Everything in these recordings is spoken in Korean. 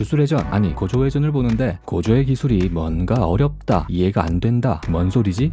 주술회전 아니 고조회전을 보는데 고조의 기술이 뭔가 어렵다 이해가 안 된다 뭔 소리지?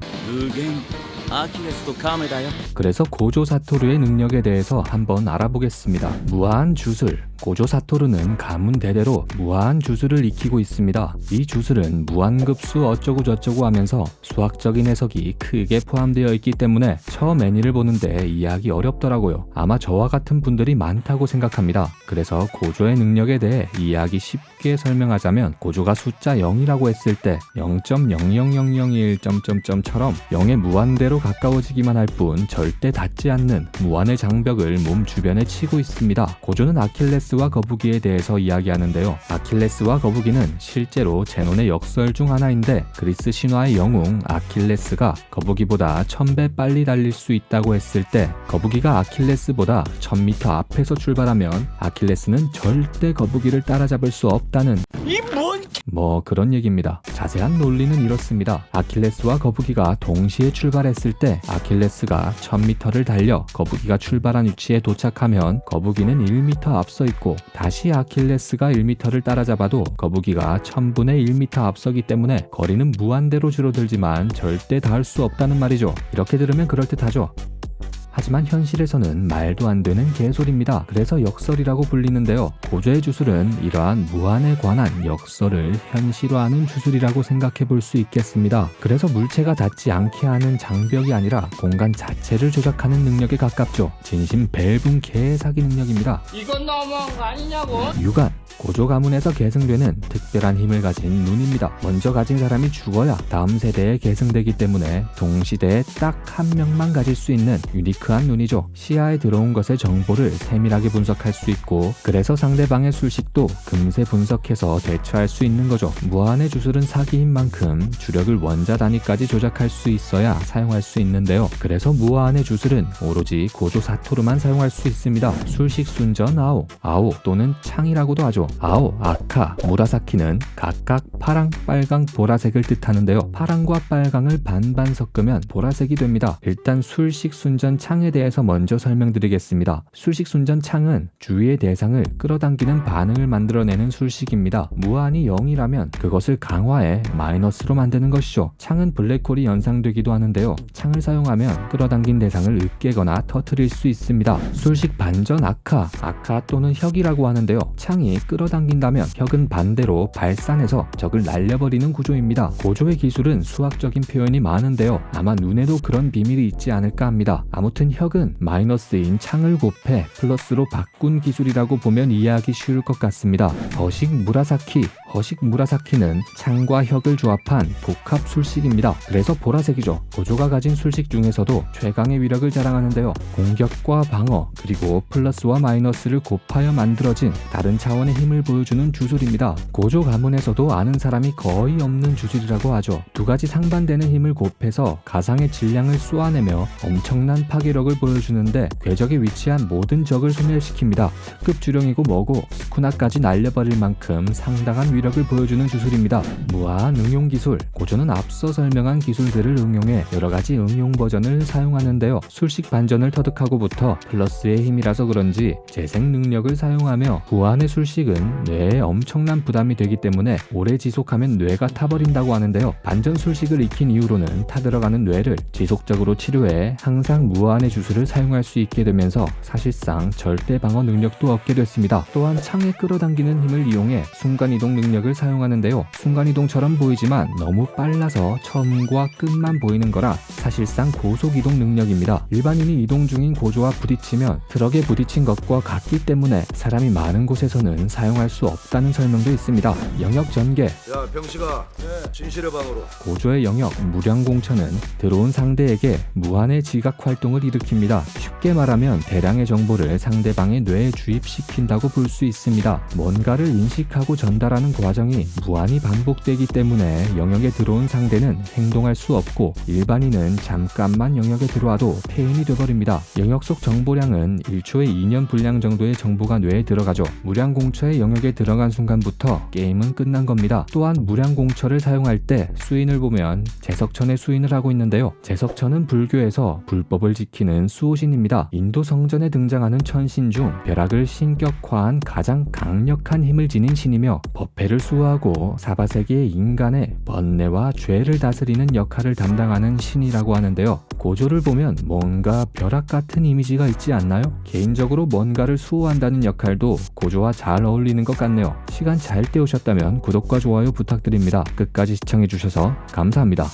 그래서 고조 사토루의 능력에 대해서 한번 알아보겠습니다. 무한 주술 고조 사토르는 가문 대대로 무한 주술을 익히고 있습니다. 이 주술은 무한급수 어쩌고 저쩌고 하면서 수학적인 해석이 크게 포함되어 있기 때문에 처음 애니를 보는데 이해하기 어렵더라고요. 아마 저와 같은 분들이 많다고 생각합니다. 그래서 고조의 능력에 대해 이해하기 쉽게 설명하자면 고조가 숫자 0이라고 했을 때 0.00001 점점점처럼 0의 무한대로 가까워지기만 할 뿐 절대 닿지 않는 무한의 장벽을 몸 주변에 치고 있습니다. 고조는 아킬레스 와 거북이에 대해서 이야기하는데요. 아킬레스와 거북이는 실제로 제논의 역설 중 하나인데 그리스 신화의 영웅 아킬레스가 거북이보다 1000배 빨리 달릴 수 있다고 했을 때 거북이가 아킬레스보다 1000m 앞에서 출발하면 아킬레스는 절대 거북이를 따라잡을 수 없다는 뭐 그런 얘기입니다. 자세한 논리는 이렇습니다. 아킬레스와 거북이가 동시에 출발했을 때 아킬레스가 1000m를 달려 거북이가 출발한 위치에 도착하면 거북이는 1m 앞서 있고 다시 아킬레스가 1m를 따라잡아도 거북이가 1000분의 1m 앞서기 때문에 거리는 무한대로 줄어들지만 절대 닿을 수 없다는 말이죠. 이렇게 들으면 그럴듯하죠. 하지만 현실에서는 말도 안 되는 개소리입니다. 그래서 역설이라고 불리는데요. 고조의 주술은 이러한 무한에 관한 역설을 현실화하는 주술이라고 생각해 볼 수 있겠습니다. 그래서 물체가 닿지 않게 하는 장벽이 아니라 공간 자체를 조작하는 능력에 가깝죠. 진심 벨붕 개사기 능력입니다. 이건 너무한 거 아니냐고? 유관 고조 가문에서 계승되는 특별한 힘을 가진 눈입니다. 먼저 가진 사람이 죽어야 다음 세대에 계승되기 때문에 동시대에 딱 한 명만 가질 수 있는 유니크한 눈이죠. 시야에 들어온 것의 정보를 세밀하게 분석할 수 있고 그래서 상대방의 술식도 금세 분석해서 대처할 수 있는 거죠. 무한의 주술은 사기인 만큼 주력을 원자 단위까지 조작할 수 있어야 사용할 수 있는데요. 그래서 무한의 주술은 오로지 고조 사토르만 사용할 수 있습니다. 술식 순전 아오, 아오 또는 창이라고도 하죠. 아오, 아카, 무라사키는 각각 파랑, 빨강, 보라색을 뜻하는데요. 파랑과 빨강을 반반 섞으면 보라색이 됩니다. 일단 술식 순전 창에 대해서 먼저 설명드리겠습니다. 술식 순전 창은 주위의 대상을 끌어당기는 반응을 만들어내는 술식입니다. 무한이 0이라면 그것을 강화해 마이너스로 만드는 것이죠. 창은 블랙홀이 연상되기도 하는데요. 창을 사용하면 끌어당긴 대상을 으깨거나 터트릴 수 있습니다. 술식 반전 아카, 아카 또는 혁이라고 하는데요. 창이 끌어당긴다면 혁은 반대로 발산해서 적을 날려버리는 구조입니다. 고조의 기술은 수학적인 표현이 많은데요. 아마 눈에도 그런 비밀이 있지 않을까 합니다. 아무튼 혁은 마이너스인 창을 곱해 플러스로 바꾼 기술이라고 보면 이해하기 쉬울 것 같습니다. 허식 무라사키, 허식 무라사키는 창과 혁을 조합한 복합 술식입니다. 그래서 보라색이죠. 고조가 가진 술식 중에서도 최강의 위력을 자랑하는데요. 공격과 방어, 그리고 플러스와 마이너스를 곱하여 만들어진 다른 차원의 힘을 보여주는 주술입니다. 고조 가문에서도 아는 사람이 거의 없는 주술이라고 하죠. 두 가지 상반되는 힘을 곱해서 가상의 질량을 쏘아내며 엄청난 파괴력 을 보여주는데 궤적에 위치한 모든 적을 소멸시킵니다. 특급 주령이고 뭐고 스쿠나까지 날려버릴 만큼 상당한 위력을 보여주는 주술입니다. 무한 응용 기술 고조는 앞서 설명한 기술들을 응용해 여러 가지 응용 버전을 사용하는데요. 술식 반전을 터득하고부터 플러스의 힘이라서 그런지 재생 능력을 사용하며 무한의 술식은 뇌에 엄청난 부담이 되기 때문에 오래 지속하면 뇌가 타버린다고 하는데요. 반전 술식을 익힌 이후로는 타들어가는 뇌를 지속적으로 치료해 항상 무한의 주술을 사용할 수 있게 되면서 사실상 절대 방어 능력도 얻게 됐습니다. 또한 창에 끌어당기는 힘을 이용해 순간이동 능력을 사용하는데요. 순간이동처럼 보이지만 너무 빨라서 처음과 끝만 보이는 거라 사실상 고속이동 능력입니다. 일반인이 이동 중인 고조와 부딪히면 트럭에 부딪힌 것과 같기 때문에 사람이 많은 곳에서는 사용할 수 없다는 설명도 있습니다. 영역 전개, 야 병식아 진실의 방으로 고조의 영역 무량공천은 들어온 상대에게 무한의 지각 활동을 일 으킵니다. 쉽게 말하면 대량의 정보를 상대방의 뇌에 주입시킨다고 볼 수 있습니다. 뭔가를 인식하고 전달하는 과정이 무한히 반복되기 때문에 영역에 들어온 상대는 행동할 수 없고 일반인은 잠깐만 영역에 들어와도 폐인이 돼버립니다. 영역 속 정보량은 1초에 2년 분량 정도의 정보가 뇌에 들어가죠. 무량 공처의 영역에 들어간 순간부터 게임은 끝난 겁니다. 또한 무량 공처를 사용할 때 수인을 보면 제석천의 수인을 하고 있는데요. 제석천은 불교에서 불법을 지키는 수호신입니다. 인도 성전에 등장하는 천신 중 벼락을 신격화한 가장 강력한 힘을 지닌 신이며 법회를 수호하고 사바세계의 인간의 번뇌와 죄를 다스리는 역할을 담당하는 신이라고 하는데요. 고조를 보면 뭔가 벼락 같은 이미지가 있지 않나요? 개인적으로 뭔가를 수호한다는 역할도 고조와 잘 어울리는 것 같네요. 시간 잘 때우셨다면 구독과 좋아요 부탁드립니다. 끝까지 시청해주셔서 감사합니다.